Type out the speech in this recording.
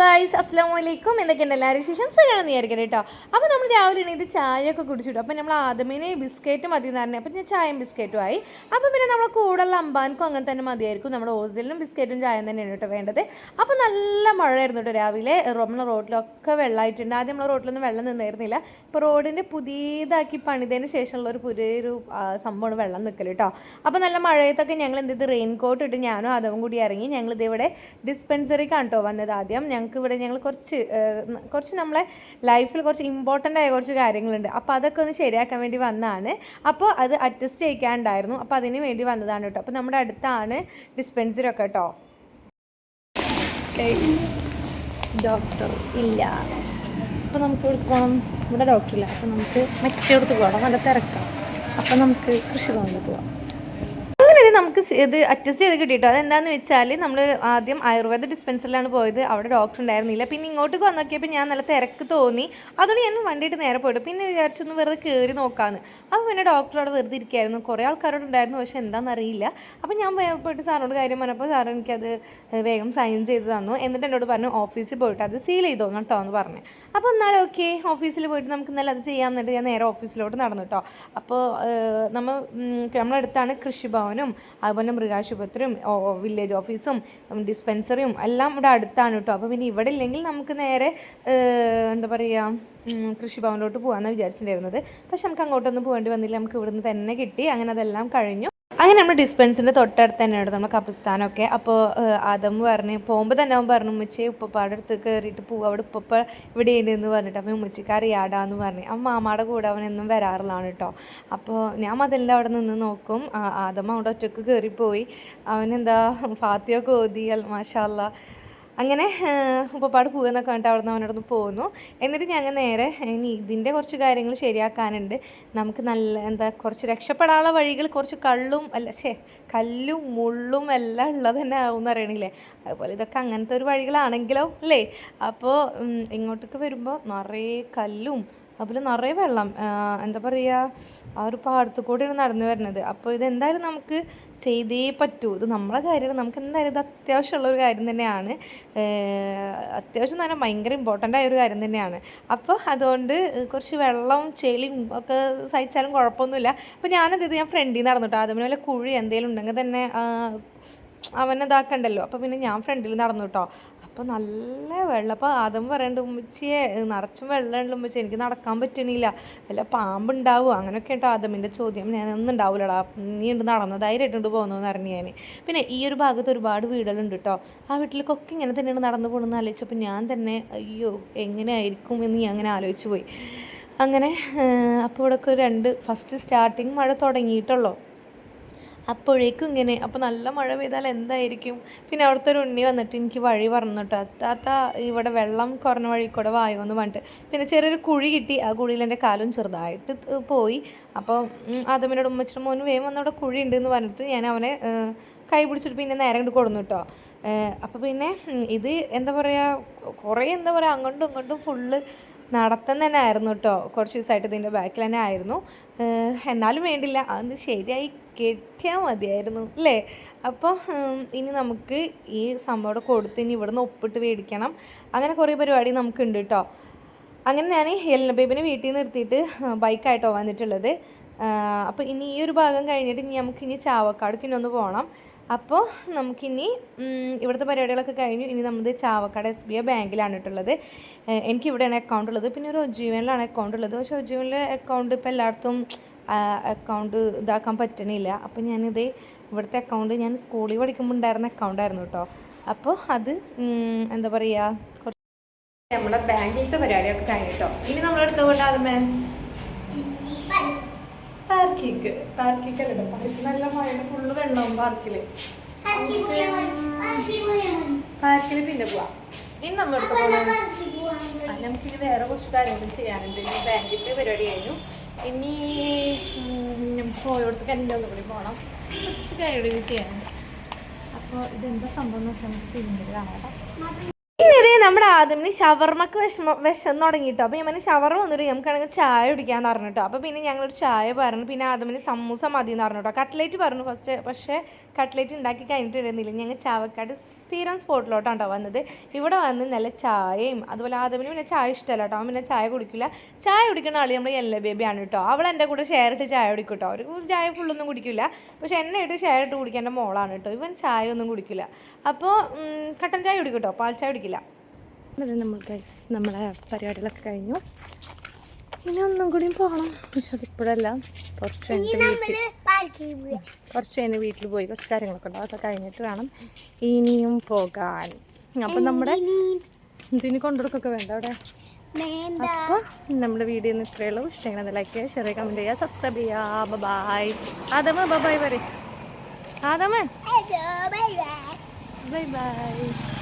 Guys അസ്സാം വലൈക്കും എന്തൊക്കെയുണ്ട്? എല്ലാവരും ശേഷം സുഖമാണെന്ന് വിചാരിക്കട്ടെ കേട്ടോ അപ്പോൾ നമ്മൾ രാവിലെ എണീറ്റ് ചായയൊക്കെ കുടിച്ചിട്ടു. അപ്പോൾ നമ്മൾ ആദ്യമേനെ ബിസ്ക്കറ്റ് മതി പറഞ്ഞു. അപ്പോൾ ഞാൻ ചായയും ബിസ്ക്കറ്റും ആയി. അപ്പോൾ പിന്നെ നമ്മളെ കൂടുതലുള്ള അമ്പാനക്കും അങ്ങനെ തന്നെ മതിയായിരിക്കും. നമ്മുടെ ഹോസ്റ്റലിനും ബിസ്ക്കറ്റും ചായയും തന്നെയാണ് കേട്ടോ വേണ്ടത്. അപ്പോൾ നല്ല മഴയായിരുന്നു കേട്ടോ രാവിലെ. നമ്മളെ റോഡിലൊക്കെ വെള്ളമായിട്ടുണ്ട് ആദ്യം നമ്മളെ റോഡിലൊന്നും വെള്ളം നിന്നായിരുന്നില്ല ഇപ്പോൾ റോഡിന്റെ പുതിയതാക്കി പണിതതിന് ശേഷമുള്ള ഒരു പുതിയൊരു സംഭവമാണ് വെള്ളം നിൽക്കൽ കേട്ടോ അപ്പോൾ നല്ല മഴയത്തൊക്കെ ഞങ്ങൾ എന്ത് ചെയ്ത്? റെയിൻ കോട്ട് ഇട്ട് ഞാനും അതവും കൂടി ഇറങ്ങി ഞങ്ങളിതിവിടെ ഡിസ്പെൻസറിക്കാണ് കേട്ടോ വന്നത്. ആദ്യം ഞങ്ങൾക്ക് ഇവിടെ ഞങ്ങൾ കുറച്ച് കുറച്ച് നമ്മളെ ലൈഫിൽ കുറച്ച് ഇമ്പോർട്ടന്റ് ആയ കുറച്ച് കാര്യങ്ങളുണ്ട്. അപ്പോൾ അതൊക്കെ ഒന്ന് ശരിയാക്കാൻ വേണ്ടി വന്നതാണ് അപ്പോൾ അത് അഡ്ജസ്റ്റ് ചെയ്യിക്കാണ്ടായിരുന്നു. അപ്പോൾ അതിന് വേണ്ടി വന്നതാണ് കേട്ടോ. അപ്പോൾ നമ്മുടെ അടുത്താണ് ഡിസ്പെൻസറി ഒക്കെ കേട്ടോ. ഡോക്ടർ ഇല്ല. അപ്പോൾ നമുക്ക് ഇവിടെ പോകണം ഇവിടെ ഡോക്ടർ ഇല്ല. അപ്പോൾ നമുക്ക് മറ്റേടത്ത് പോകണം നല്ല തിരക്കാം. അപ്പോൾ നമുക്ക് കൃഷിഭവനിൽ പോവാം. അങ്ങനെ ഇത് നമുക്ക് ഇത് അഡ്ജസ്റ്റ് ചെയ്ത് കിട്ടിയിട്ടോ? അതെന്താണെന്ന് വെച്ചാൽ നമ്മൾ ആദ്യം ആയുർവേദ ഡിസ്പെൻസറിലാണ് പോയത്. അവിടെ ഡോക്ടർ ഉണ്ടായിരുന്നില്ല. പിന്നെ ഇങ്ങോട്ടേക്ക് വന്ന് നോക്കിയപ്പോൾ ഞാൻ നല്ല തിരക്ക് തോന്നി. അതുകൊണ്ട് ഞാൻ വണ്ടിയിട്ട് നേരെ പോയിട്ട് പിന്നെ വിചാരിച്ചൊന്ന് വെറുതെ കയറി നോക്കാമെന്ന് അപ്പോൾ പിന്നെ ഡോക്ടർ അവിടെ വെറുതെ ഇരിക്കുകയായിരുന്നു കുറേ ആൾക്കാരോട് ഉണ്ടായിരുന്നു. പക്ഷേ എന്താണെന്ന് അറിയില്ല. അപ്പോൾ ഞാൻ പോയിട്ട് സാറിനോട് കാര്യം പറഞ്ഞപ്പോൾ സാർ എനിക്കത് വേഗം സൈൻ ചെയ്ത് തന്നു. എന്നിട്ട് എന്നോട് പറഞ്ഞു ഓഫീസിൽ പോയിട്ട് അത് സീൽ ചെയ്തോ കേട്ടോ എന്ന് പറഞ്ഞു. അപ്പോൾ എന്നാലും ഓക്കെ ഓഫീസിൽ പോയിട്ട് നമുക്ക് ഇന്നലെ അത് ചെയ്യാമെന്നുണ്ട് ഞാൻ നേരെ ഓഫീസിലോട്ട് നടന്നു കേട്ടോ അപ്പോൾ നമ്മൾ നമ്മളടുത്താണ് കൃഷിഭവനും അതുപോലെ മൃഗാശുപത്രിയും വില്ലേജ് ഓഫീസും ഡിസ്പെൻസറിയും എല്ലാം ഇവിടെ അടുത്താണ് കേട്ടോ. അപ്പോൾ പിന്നെ ഇവിടെ ഇല്ലെങ്കിൽ നമുക്ക് നേരെ എന്താ പറയുക കൃഷിഭവനിലോട്ട് പോകാമെന്നാണ് വിചാരിച്ചിട്ടുണ്ടായിരുന്നത്. പക്ഷെ നമുക്ക് അങ്ങോട്ടൊന്നും പോകേണ്ടി വന്നില്ല. നമുക്ക് ഇവിടുന്ന് തന്നെ കിട്ടി. അങ്ങനെ അതെല്ലാം കഴിഞ്ഞു. അങ്ങനെ നമ്മൾ ഡിസ്പെൻസിന്റെ തൊട്ടടുത്ത് തന്നെയാണ് നമ്മുടെ കപ്പിസ്ഥാനമൊക്കെ അപ്പോൾ ആദം പറഞ്ഞ് പോകുമ്പോൾ തന്നെ അവൻ പറഞ്ഞു ഉമ്മച്ചി ഉപ്പപ്പാടെ അടുത്ത് കയറിയിട്ട് പോകും അവിടെ ഉപ്പപ്പ ഇവിടെ ഉണ്ട് എന്ന് പറഞ്ഞിട്ട് അപ്പോൾ ഉമ്മച്ചിക്ക് അറിയാടാന്ന് പറഞ്ഞു. അവൻ മാമാടെ കൂടെ അവൻ എന്നും വരാറുള്ളതാണ് കേട്ടോ. അപ്പോൾ ഞാൻ മതിലിന്റെ അവിടെ നിന്ന് നോക്കും. ആ, ആദം അവിടെ ഒറ്റയ്ക്ക് കയറിപ്പോയി അവനെന്താ ഫാത്തിയൊക്കെ ഓതി അൽ മാഷാല്ല അങ്ങനെ ഉപ്പപ്പാട് പോകുന്നൊക്കെ കണ്ടിട്ട് അവിടെ നിന്ന് അവനോടൊന്ന് പോന്നു. എന്നിട്ട് ഞങ്ങൾ നേരെ ഇനി ഇതിന്റെ കുറച്ച് കാര്യങ്ങൾ ശരിയാക്കാനുണ്ട്. നമുക്ക് നല്ല എന്താ കുറച്ച് രക്ഷപ്പെടാനുള്ള വഴികൾ കുറച്ച് കള്ളും അല്ല ഛേ കല്ലും മുള്ളും എല്ലാം ഉള്ളത് തന്നെ ആവും അറിയണില്ലേ? അതുപോലെ ഇതൊക്കെ അങ്ങനത്തെ ഒരു വഴികളാണെങ്കിലോ അല്ലേ? അപ്പോൾ ഇങ്ങോട്ടേക്ക് വരുമ്പോൾ നിറയെ കല്ലും അതുപോലെ നിറയെ വെള്ളം എന്താ പറയുക ആ ഒരു പാടത്ത് കൂടെയാണ് നടന്നു വരുന്നത് അപ്പോൾ ഇതെന്തായാലും നമുക്ക് ചെയ്തേ പറ്റൂ. ഇത് നമ്മളെ കാര്യമാണ്. നമുക്ക് എന്തായാലും ഇത് അത്യാവശ്യമുള്ള ഒരു കാര്യം തന്നെയാണ്. അത്യാവശ്യം പറഞ്ഞാൽ ഭയങ്കര ഇമ്പോർട്ടന്റ് ആയ ഒരു കാര്യം തന്നെയാണ്. അപ്പോൾ അതുകൊണ്ട് കുറച്ച് വെള്ളവും ചെളിയും ഒക്കെ സഹിച്ചാലും കുഴപ്പമൊന്നുമില്ല. അപ്പോൾ ഞാനത് ഇത് ഞാൻ ഫ്രണ്ടിൽ നിന്ന് നടന്നിട്ടോ. ആദ്യം വല്ല കുഴി എന്തെങ്കിലും ഉണ്ടെങ്കിൽ തന്നെ അവനെ ഇതാക്കണ്ടല്ലോ അപ്പോൾ പിന്നെ ഞാൻ ഫ്രണ്ടിൽ നടന്നു കേട്ടോ അപ്പോൾ നല്ല വെള്ളം. അപ്പോൾ അതും പറയണ്ട ഉമ്മച്ചിയെ നിറച്ചും വെള്ളമുണ്ട് ഉമ്മച്ചി. എനിക്ക് നടക്കാൻ പറ്റണില്ല. വല്ല പാമ്പുണ്ടാവും? അങ്ങനെയൊക്കെ കേട്ടോ ആദമിന്റെ ചോദ്യം. ഞാൻ ഒന്നും ഉണ്ടാവില്ലടാ നീ ഉണ്ട് നടന്നതായിട്ടുണ്ട് പോകുന്നു എന്ന് പറഞ്ഞു ഞാൻ പിന്നെ ഈ ഒരു ഭാഗത്ത് ഒരുപാട് വീടുകളുണ്ട് കേട്ടോ ആ വീട്ടിലേക്കൊക്കെ ഇങ്ങനെ തന്നെയാണ് നടന്നു പോകണമെന്ന് ആലോചിച്ചപ്പോൾ ഞാൻ തന്നെ അയ്യോ എങ്ങനെ ആയിരിക്കും എന്ന് ഞാൻ അങ്ങനെ ആലോചിച്ച് പോയി. അങ്ങനെ അപ്പോൾ ഇവിടെയൊക്കെ രണ്ട് ഫസ്റ്റ് സ്റ്റാർട്ടിങ് മഴ തുടങ്ങിയിട്ടുള്ളൂ. അപ്പോഴേക്കും ഇങ്ങനെ അപ്പോൾ നല്ല മഴ പെയ്താൽ എന്തായിരിക്കും? പിന്നെ അവിടുത്തെ ഒരു ഉണ്ണി വന്നിട്ട് എനിക്ക് വഴി പറഞ്ഞു കേട്ടോ താത്ത ഇവിടെ വെള്ളം കുറഞ്ഞ വഴി കൂടെ വായോ എന്ന് പറഞ്ഞിട്ട്. പിന്നെ ചെറിയൊരു കുഴി കിട്ടി. ആ കുഴിയിൽ എന്റെ കാലും ചെറുതായിട്ട് പോയി. അപ്പോൾ ആദമിനോട് ഉമ്മച്ചിട്ട് മോനും വേഗം വന്നവിടെ കുഴി ഉണ്ട് എന്ന് പറഞ്ഞിട്ട് ഞാൻ അവനെ കൈ പിടിച്ചിട്ട് പിന്നെ നേരെ കൊണ്ട് കൊടുന്നു കേട്ടോ അപ്പോൾ പിന്നെ ഇത് എന്താ പറയുക കുറേ എന്താ പറയുക അങ്ങോട്ടും ഇങ്ങോട്ടും ഫുള്ള് നടത്തം തന്നെ ആയിരുന്നു കേട്ടോ കുറച്ച് ദിവസമായിട്ട് ഇതിന്റെ ബാക്കിൽ തന്നെ ആയിരുന്നു. എന്നാലും വേണ്ടില്ല. അത് ശരിയായി കെട്ടിയാൽ മതിയായിരുന്നു അല്ലേ അപ്പോൾ ഇനി നമുക്ക് ഈ സംഭവം കൊടുത്ത് ഇനി ഇവിടുന്ന് ഒപ്പിട്ട് മേടിക്കണം. അങ്ങനെ കുറേ പരിപാടി നമുക്കുണ്ട് കേട്ടോ അങ്ങനെ ഞാൻ എല്ല ബേബിനെ വീട്ടിൽ നിർത്തിയിട്ട് ബൈക്കായിട്ടോ വന്നിട്ടുള്ളത്. അപ്പോൾ ഇനി ഈ ഒരു ഭാഗം കഴിഞ്ഞിട്ട് ഇനി നമുക്ക് ഇനി ചാവക്കാടേക്ക് ഇനി ഒന്ന് പോകണം അപ്പോൾ നമുക്കിനി ഇവിടുത്തെ പരിപാടികളൊക്കെ കഴിഞ്ഞു. ഇനി നമ്മൾ ചാവക്കാട് എസ് ബി ഐ ബാങ്കിലാണ് ഇട്ടുള്ളത് എനിക്കിവിടെയാണ് അക്കൗണ്ട് ഉള്ളത്. പിന്നെ ഒരു ഒജീവനിലാണ് അക്കൗണ്ട് ഉള്ളത്. പക്ഷേ ഒജീവനിലെ അക്കൗണ്ട് ഇപ്പോൾ എല്ലായിടത്തും അക്കൗണ്ട് ഇതാക്കാൻ പറ്റണില്ല. അപ്പോൾ ഞാനിത് ഇവിടുത്തെ അക്കൗണ്ട് ഞാൻ സ്കൂളിൽ പഠിക്കുമ്പോൾ ഉണ്ടായിരുന്ന അക്കൗണ്ടായിരുന്നു കേട്ടോ അപ്പോൾ അത് എന്താ പറയുക നമ്മുടെ ബാങ്കിലത്തെ പരിപാടിയൊക്കെ കഴിഞ്ഞിട്ടോ ഇനി നമ്മളെടുത്ത കൊണ്ട് ആദ്യമേ പാർക്കിക്ക് അല്ലേ? പാർക്കിൽ നല്ല മഴയുടെ ഫുള്ള് വെള്ളവും പാർക്കിൽ. പാർക്കിൽ പിന്നെ പോവാം. ഇനി നമ്മൾ നമുക്കിനി നമുക്ക് വേറെ കുറച്ച് കാര്യങ്ങൾ ചെയ്യാനുണ്ട്. ഇനി ബാങ്കിന്റെ പരിപാടി കഴിഞ്ഞു ഇനി പോയോടത്ത് എന്റെ ഒന്നും കൂടി പോകണം കുറച്ച് കാര്യങ്ങൾ ഇനി ചെയ്യാനുണ്ട്. അപ്പോൾ ഇതെന്താ സംഭവം എന്ന് വെച്ചാൽ നമുക്ക് പിന്നീട് കാണാം. നമ്മുടെ ആദ്യം ഷവർമ്മക്ക് വിഷമ വിഷം തുടങ്ങിയിട്ടോ. അപ്പോൾ ഞാൻ ഷവർമ്മ വന്നിട്ട് നമുക്കാണെങ്കിൽ ചായ കുടിക്കാന്ന് പറഞ്ഞിട്ടോ. അപ്പോൾ പിന്നെ ഞങ്ങളൊരു ചായ പറഞ്ഞു. പിന്നെ ആദ്യം സമൂസ മതി എന്ന് പറഞ്ഞിട്ടോ. കട്ട്ലേറ്റ് പറഞ്ഞു ഫസ്റ്റ്. പക്ഷേ കട്ട്ലേറ്റ് ഉണ്ടാക്കി കഴിഞ്ഞിട്ടുണ്ടായിരുന്നില്ല. ഞങ്ങൾ ചാവക്കാട് സ്ഥിരം സ്പോട്ടിലോട്ടാണ് കേട്ടോ വന്നത്. ഇവിടെ വന്ന് നല്ല ചായയും അതുപോലെ ആദ്യം പിന്നെ ചായ ഇഷ്ടമല്ല കേട്ടോ അവൻ പിന്നെ ചായ കുടിക്കില്ല. ചായ കുടിക്കുന്ന ആൾ നമ്മൾ എല്ല ബേബിയാണ് കേട്ടോ. അവൾ എന്റെ കൂടെ ഷെയർ ഇട്ട് ചായ കുടിക്കും കേട്ടോ. അവർ ചായ ഫുള്ളൊന്നും കുടിക്കില്ല. പക്ഷേ എന്നെ ഇട്ട് ഷെയർ ഇട്ട് കുടിക്കാൻ എന്റെ മോളാണ് കേട്ടോ. ഇവൻ ചായ ഒന്നും കുടിക്കില്ല. അപ്പോൾ കട്ടൻ ചായ കുടിക്കും കേട്ടോ. പാൽ ചായ കുടിക്കില്ല. അത് നമ്മൾ ഗൈസ് നമ്മളെ പരിപാടികളൊക്കെ കഴിഞ്ഞു. ഇനി ഒന്നും കൂടി പോകണം പക്ഷെ അതിപ്പോഴല്ല. കുറച്ച് കഴിഞ്ഞിട്ട് വീട്ടിൽ കുറച്ച് കഴിഞ്ഞ് വീട്ടിൽ പോയി. കുറച്ച് കാര്യങ്ങളൊക്കെ ഉണ്ടാവും അതൊക്കെ കഴിഞ്ഞിട്ട് വേണം ഇനിയും പോകാൻ. അപ്പം നമ്മുടെ ഇതിന് കൊണ്ടുകൊടുക്കൊക്കെ വേണ്ട അവിടെ? അപ്പോൾ നമ്മുടെ വീഡിയോ ഇന്ന് ഇത്രയേ ഉള്ളൂ. ഇഷ്ടമെങ്കിൽ ലൈക്ക് ചെയ്യുക ഷെയർ ചെയ്യുക കമന്റ് ചെയ്യുക സബ്സ്ക്രൈബ് ചെയ്യുക. ബൈ ആദമ ബൈ പറയും. ആദമ. Bye bye